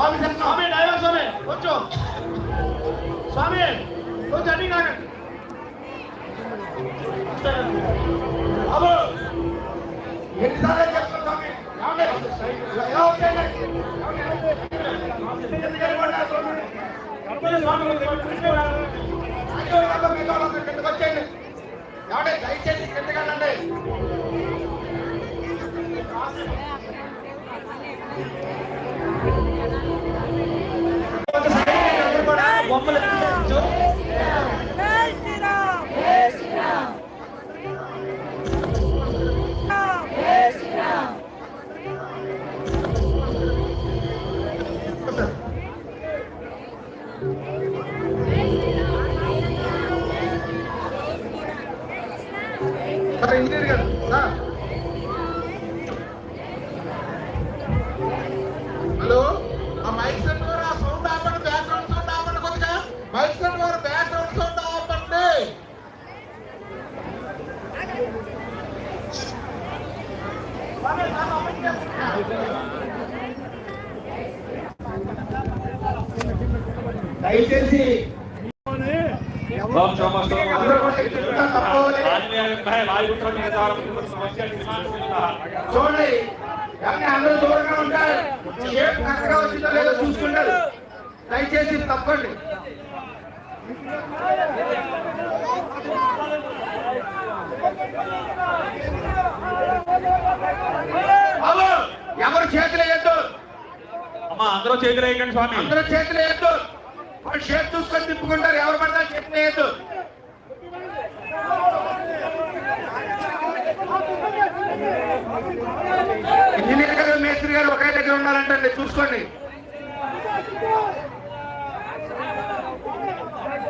స్వామి స్వామి driver స్వామి. కొంచెం స్వామి కొంచెం అన్ని కాకండి బాబు. ఎన్నిసార్లు చెప్తాను స్వామి? ఎలా వాళ్ళందరూ కిందకు వచ్చేయండి. ఏమండి? దయచేసి కిందకి హలో ఆ మైక్ సెట్ వారు ఆ సౌండ్ ఆపండి బ్యాక్గ్రౌండ్ సౌండ్ ఆపండి కొద్దిగా. మైక్ సెట్ వారు బ్యాక్గ్రౌండ్ సౌండ్ ఆపండి. దయచేసి ఓం తప్పవలే. చూడండి. కానీ అందరూ దూరంగా ఉంటారు? షేప్ కరెక్ట్గా వచ్చిందో లేదో చూసుకుంటారు. దయచేసి తప్పండి. ఎవరు చేతులు వేయద్దు అమ్మా అందరూ చేతులు వేయకండి స్వామి. అందరూ చేతులు వేయద్దు వాళ్ళు షేప్ చూసుకొని తిప్పుకుంటారు. ఎవరు పడతా చెప్పలేదు ఇంజనీర్ గారు మేస్త్రి గారు ఒకే దగ్గర ఉన్నారంటే చూసుకోండి.